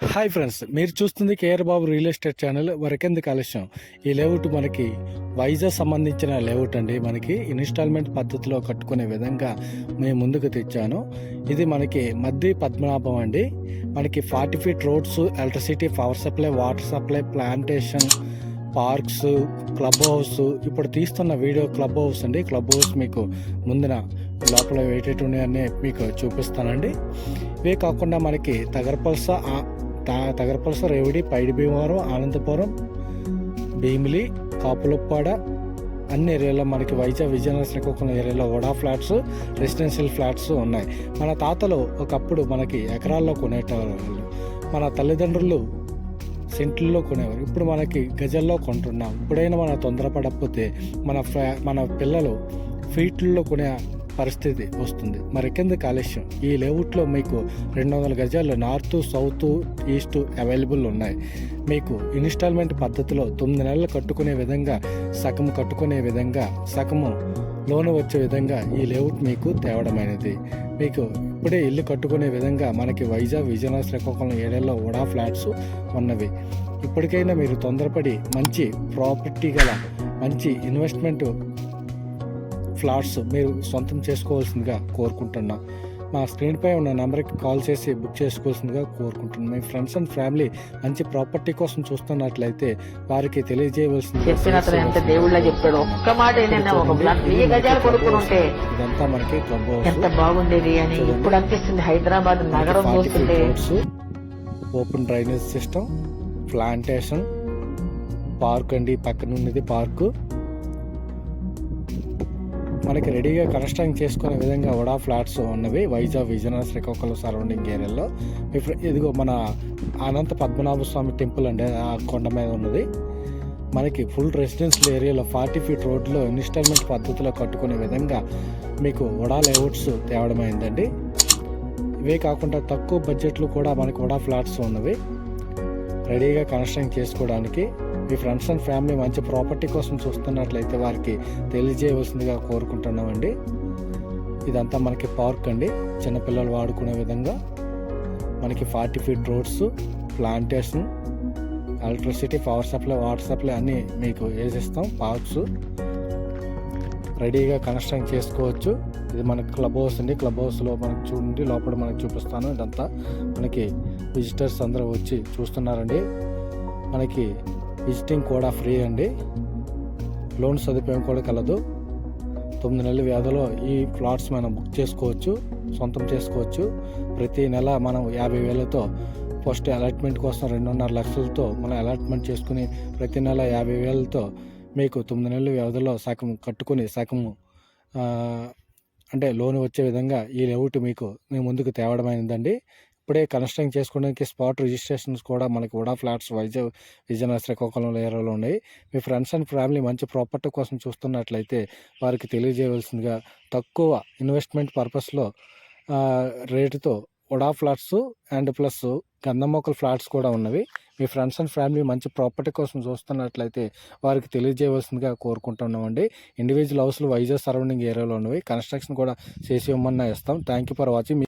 Hi friends మీరు చూస్తుంది KR Babu real estate channel వరకెందుకు కాలుష్యం ఈ లేఅవుట్ మనకి వైజాగ్ సంబంధించిన లేఅవుట్ అండి. మనకి ఇన్స్టాల్మెంట్ పద్ధతిలో కట్టుకునే విధంగా మేము ముందుకు తెచ్చాను. ఇది మనకి మద్ది పద్మనాభం అండి. మనకి forty feet roads electricity power supply water supply plantation parks club house. ఇప్పుడు తీస్తున్న వీడియో క్లబ్ హౌస్ అండి. క్లబ్ హౌస్ మీకు ముందున లోపల వేటేటి ఉన్నాయని మీకు చూపిస్తానండి. ఇవే కాకుండా మనకి తగరపల్స తగరపల్స రేవడి పైడి భీమవరం అనంతపురం భీమిలి కాపులప్పాడ అన్ని ఏరియాలో మనకి వైజాగ్ విజయనగరం శ్రీకాకుళం ఏరియాలో వడా ఫ్లాట్స్ రెసిడెన్షియల్ ఫ్లాట్స్ ఉన్నాయి. మన తాతలు ఒకప్పుడు మనకి ఎకరాల్లో కొనేటవారు మన తల్లిదండ్రులు సెంట్లలో కొనేవారు. ఇప్పుడు మనకి గజల్లో కొంటున్నాం. ఇప్పుడైనా మనం తొందరపడకపోతే మన ఫ్యా- మన పిల్లలు ఫీట్లలో కొనే పరిస్థితి వస్తుంది. మరి కింద కాలుష్యం? ఈ లేఅవుట్లో మీకు రెండు వందల గజాలు నార్త్ సౌత్ ఈస్ట్ అవైలబుల్ ఉన్నాయి. మీకు ఇన్స్టాల్మెంట్ పద్ధతిలో తొమ్మిది నెలలు కట్టుకునే విధంగా సగం కట్టుకునే విధంగా సగము లోన్ వచ్చే విధంగా ఈ లేఅవుట్ మీకు తేవడమైనది. మీకు ఇప్పుడే ఇల్లు కట్టుకునే విధంగా మనకి వైజాగ్ విజయనగరం శ్రీకాకుళం ఏరియాలో ఉడా ఫ్లాట్స్ ఉన్నవి. ఇప్పటికైనా మీరు తొందరపడి మంచి ప్రాపర్టీ గల మంచి ఇన్వెస్ట్మెంట్ ఫ్లాట్స్ మీరు సొంతం చేసుకోవాల్సిందిగా కోరుకుంటున్నాం. మా స్క్రీన్పై ఉన్న నెంబర్కి కాల్ చేసి బుక్ చేసుకోవాల్సిందిగా కోరుకుంటున్నాం. మీ ఫ్రెండ్స్ అండ్ ఫ్యామిలీ మంచి ప్రాపర్టీ కోసం చూస్తున్నట్లయితే వారికి తెలియజేయవలసింది దేవుళ్ళ చెప్పాడు ఒక్క మాట ఇదంతా మనకి క్లబ్ ఎంత బాగుండేది అని ఇప్పుడు అనిపిస్తుంది హైదరాబాద్ నగరం open drainage system plantation park అండి పక్కన ఉన్నది పార్కు. మనకి రెడీగా కన్స్ట్రక్ట్ చేసుకునే విధంగా వడా ఫ్లాట్స్ ఉన్నవి వైజాగ్ విజయనగరం శ్రీకాకుళం సరౌండింగ్ ఏరియాలో ఇప్పుడు ఇదిగో మన అనంత పద్మనాభ స్వామి టెంపుల్ అండి ఆ కొండ మీద ఉన్నది. మనకి ఫుల్ రెసిడెన్షియల్ ఏరియాలో ఫార్టీ ఫీట్ రోడ్లో ఇన్స్టాల్మెంట్ పద్ధతిలో కట్టుకునే విధంగా మీకు వడా లేఅవుట్స్ తేవడమైందండి ఇవే కాకుండా తక్కువ బడ్జెట్లు కూడా మనకి వడా ఫ్లాట్స్ ఉన్నవి. రెడీగా కన్స్ట్రక్ట్ చేసుకోవడానికి మీ ఫ్రెండ్స్ అండ్ ఫ్యామిలీ మంచి ప్రాపర్టీ కోసం చూస్తున్నట్లయితే వారికి తెలియజేయవలసిందిగా కోరుకుంటున్నామండి. ఇదంతా మనకి పార్క్ అండి. చిన్నపిల్లలు వాడుకునే విధంగా మనకి forty feet roads plantation electricity power supply water supply అన్నీ మీకు వేసిస్తాం. పార్క్స్ రెడీగా కన్స్ట్రక్ట్ చేసుకోవచ్చు. ఇది మనకి క్లబ్ హౌస్ అండి. క్లబ్ హౌస్లో మనకి చూడండి లోపల మనకి చూపిస్తాను. ఇదంతా మనకి విజిటర్స్ అందరూ వచ్చి చూస్తున్నారండి. మనకి విజిటింగ్ కూడా ఫ్రీ అండి. లోన్ సదుపాయం కూడా కలదు. తొమ్మిది నెలల వ్యవధిలో ఈ ఫ్లాట్స్ మనం బుక్ చేసుకోవచ్చు సొంతం చేసుకోవచ్చు. ప్రతి నెల మనం యాభై వేలతో ఫస్ట్ అలాట్మెంట్ కోసం రెండున్నర లక్షలతో మనం అలాట్మెంట్ చేసుకుని ప్రతి నెల యాభై వేలతో మీకు తొమ్మిది నెలల వ్యవధిలో సగం కట్టుకుని సగము అంటే లోన్ వచ్చే విధంగా ఈ లేఅవుట్ మీకు మేము ముందుకు తేవడమైందండి. ఇప్పుడే కన్స్ట్రక్ట్ చేసుకోవడానికి స్పాట్ రిజిస్ట్రేషన్స్ కూడా మనకి ఉడా ఫ్లాట్స్ వైజాగ్ విజయనగరం శ్రీకాకుళం ఏరియాలో ఉన్నాయి? మీ ఫ్రెండ్స్ అండ్ ఫ్యామిలీ మంచి ప్రాపర్టీ కోసం చూస్తున్నట్లయితే వారికి తెలియజేయవలసిందిగా తక్కువ ఇన్వెస్ట్మెంట్ పర్పస్లో రేటుతో ఉడా ఫ్లాట్స్ అండ్ ప్లస్ గంధమొక్కల ఫ్లాట్స్ కూడా ఉన్నవి. మీ ఫ్రెండ్స్ అండ్ ఫ్యామిలీ మంచి ప్రాపర్టీ కోసం చూస్తున్నట్లయితే వారికి తెలియజేయవలసిందిగా కోరుకుంటున్నామండి. ఇండివిజువల్ హౌస్లు వైజాగ్ సరౌండింగ్ ఏరియాలో ఉన్నవి. కన్స్ట్రక్షన్ కూడా చేసి ఇవ్వమన్నా ఇస్తాం థ్యాంక్ యూ ఫర్ వాచింగ్